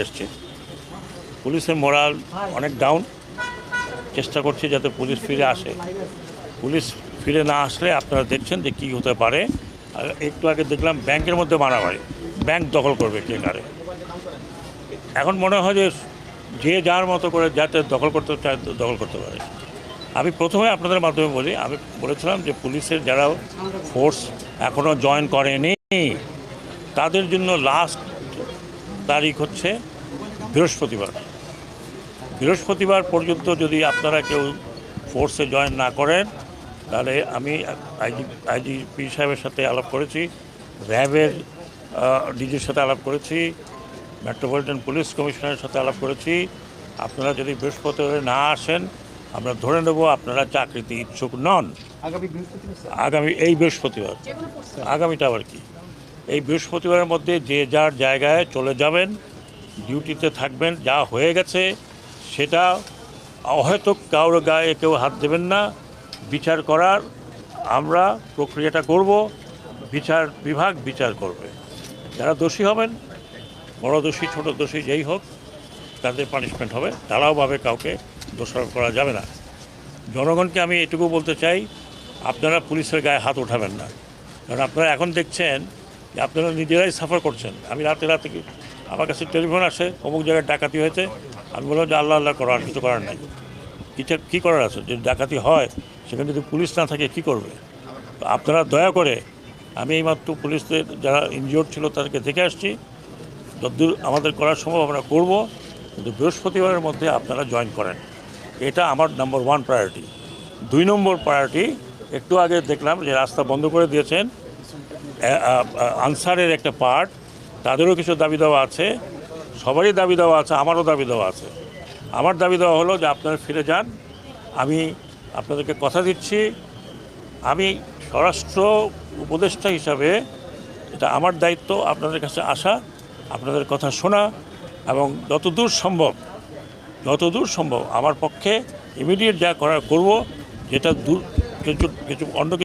এসছে। পুলিশের মোরাল অনেক ডাউন চেষ্টা করছি যাতে পুলিশ ফিরে আসে। পুলিশ ফিরে না আসলে আপনারা দেখছেন যে কী হতে পারে। আর একটু আগে দেখলাম ব্যাংকের মধ্যে মারামারি। ব্যাংক দখল করবে কে কারে। এখন মনে হয় যে যে যার মতো করে যাতে দখল করতে চায় দখল করতে পারে। আমি প্রথমে আপনাদের মাধ্যমে বলি, আমি বলেছিলাম যে পুলিশের যারা ফোর্স এখনও জয়েন করেনি, তাদের জন্য লাস্ট তারিখ হচ্ছে বৃহস্পতিবার। বৃহস্পতিবার পর্যন্ত যদি আপনারা কেউ ফোর্সে জয়েন না করেন তাহলে আমি আইজি আইজিপি সাহেবের সাথে আলাপ করেছি র্যাবের ডিজির সাথে আলাপ করেছি মেট্রোপলিটন পুলিশ কমিশনারের সাথে আলাপ করেছি। আপনারা যদি বৃহস্পতিবার না আসেন আমরা ধরে নেব আপনারা চাকরিতে ইচ্ছুক নন। আগামী বৃহস্পতিবার আগামী এই বৃহস্পতিবার। আগামীটা আবার কি? এই বৃহস্পতিবারের মধ্যে যে যার জায়গায় চলে যাবেন, ডিউটিতে থাকবেন, যা হয়ে গেছে, সেটা হয়তো কারোর গায়ে কেউ হাত দেবেন না। বিচার করার আমরা প্রক্রিয়াটা করব, বিচার বিভাগ বিচার করবে। যারা দোষী হবেন, বড় দোষী, ছোট দোষী যেই হোক, তাদের পানিশমেন্ট হবে। তারাও ভাবে কাউকে দোষারোপ করা যাবে না। জনগণকে আমি এটুকু বলতে চাই, আপনারা পুলিশের গায়ে হাত ওঠাবেন না। কারণ আপনারা এখন দেখছেন যে আপনারা নিজেরাই সাফার করছেন। আমি রাতে রাতে আমার কাছে টেলিফোন আসে, অমুক জায়গায় ডাকাতি হয়েছে। আমি বললাম যে আল্লাহ আল্লাহ করার কিছু করার নাই। কিছু কী করার আছে? যদি ডাকাতি হয়, সেখানে যদি পুলিশ না থাকে, কী করবে? আপনারা দয়া করে, আমি এইমাত্র পুলিশদের যারা ইনজিওর ছিল তাদেরকে দেখে আসছি। যতদূর আমাদের করার সম্ভব আমরা করব, কিন্তু বৃহস্পতিবারের মধ্যে আপনারা জয়েন করেন। এটা আমার নাম্বার ওয়ান প্রায়োরিটি দুই নম্বর প্রায়োরিটি একটু আগে দেখলাম যে রাস্তা বন্ধ করে দিয়েছেন। আনসারের একটা পার্ট তাদেরও কিছু দাবি দেওয়া আছে, সবারই দাবি দেওয়া আছে, আমারও দাবি দেওয়া আছে। আমার দাবি দেওয়া হলো যে আপনারা ফিরে যান, আমি আপনাদেরকে কথা দিচ্ছি, আমি স্বরাষ্ট্র উপদেষ্টা হিসাবে এটা আমার দায়িত্ব, আপনাদের কাছে আসা, আপনাদের কথা শোনা, এবং যতদূর সম্ভব যতদূর সম্ভব আমার পক্ষে ইমিডিয়েট যা করার করব, যেটা দূর, কিছু কিছু অন্য